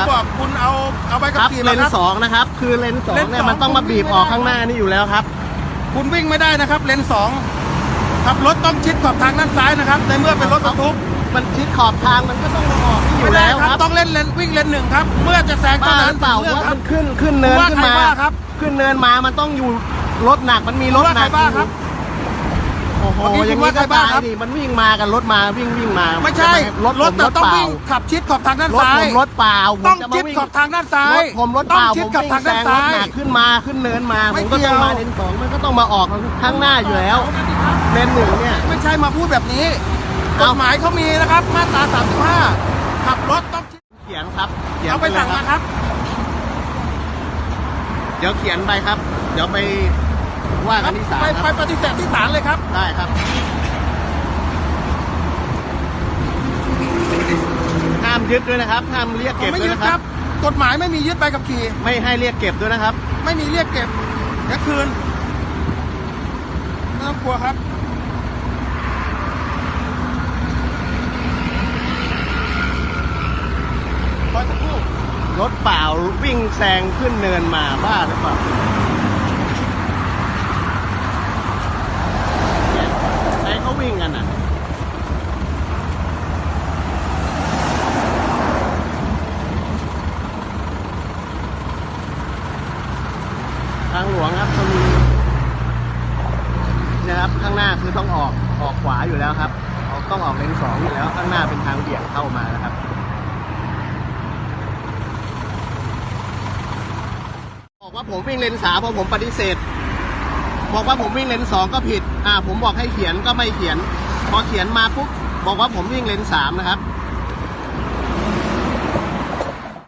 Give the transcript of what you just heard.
นะครับบอกคุณเอาเอาใบคขับรับขี่เลมานครับสองนะครับ คือเลนสองเลนเนี่ยสองมันต้องมาบีบออกข้างหน้านี่อยู่แล้วครับ คุณวิ่งไม่ได้นะครับ เลนสองขับรถต้องชิดขอบทางด้านซ้ายนะครับในเมื่อเป็นรถบรรทุกมันชิดขอบทางมันก็ต้องมาออกนี่อไม่ยู่ได้แล้วคครัรับบต้องเล่นเลนวิ่งเลนหนึ่งครับ เมื่อจะแซงบ้าเท่าหนั้รืนอเปล่าถึงเรื่องว่าครัมับ นขึ้นขึ้นเนินว่าขึ้นใครมาบ้าครับขึ้นเนินมามันต้องอยู่รถหนักมันมีรถว่าหใครนักบ้าอครัยู่บ โอ้โหเมื่อกี้อย่างคุณว่านี้ใครก็บ้าตายครับดิมันวิ่งมากันรถมาวิ่งวิ่งมา ไม่ใช่รถรผถมแต่รถต้องเปล่าวิ่งขับชิดขอบทางด้านรถซ้าผยมรถเปล่าผมต้องจะมาชิดวิ่งขอบทางด้านซ้ารยถผมรถต้เปองล่าชิดผมขอบวิ่งทางแซด้านงรซ้าถยหนักขึ้นมาขึ้นเนินมาไม่ผมก็เกี่ต้ยองวมาเลนสองมันก็ต้องมาออกข้างหน้าอยู่แล้วเลนหนึ่งเนี่ยไม่ใช่มาพูดแบบนี้กเอ้าฎหมายเขามีนะครับมาตรา35ขับรถต้องชิดเขียนครับเขียนเอาไปลยสั่งคมารับครับ เดี๋ยวเขียนไปครับ เดี๋ยวไป ว่ากันที่ศาลไปคไปรับปฏิเสธที่ศาลเลยครับ ได้ครับ ห้ามยึดด้วยนะครับ ห้ามเรียกผมเก็บไม่ด้วยยึดนะคครัรับ บ กฎหมายไม่มียึดใบขับขี่ ไม่ให้เรียกเก็บด้วยนะครับ ไม่มีเรียกเก็บเดี๋ยวคืนไม่ต้องกลัวครับขอสักครู่รถเปล่าวิ่งแซงขึ้นเนินมาบ้าหรือเปล่าเนี่ยใครเขา วิ่งกันอะทางหลวงครับตรงนี้นะครับข้างหน้าคือต้องออกออกขวาอยู่แล้วครับออกต้องออกเลนสองอยู่แล้วข้างหน้าเป็นทางเบี่ยงเข้ามานะครับบอกว่าผมวิ่งเลนสามพอผมปฏิเสธ บอกว่าผมวิ่งเลนสองก็ผิด อ่า ผมบอกให้เขียนก็ไม่เขียน พอเขียนมาปุ๊บบอกว่าผมวิ่งเลนสามนะครับ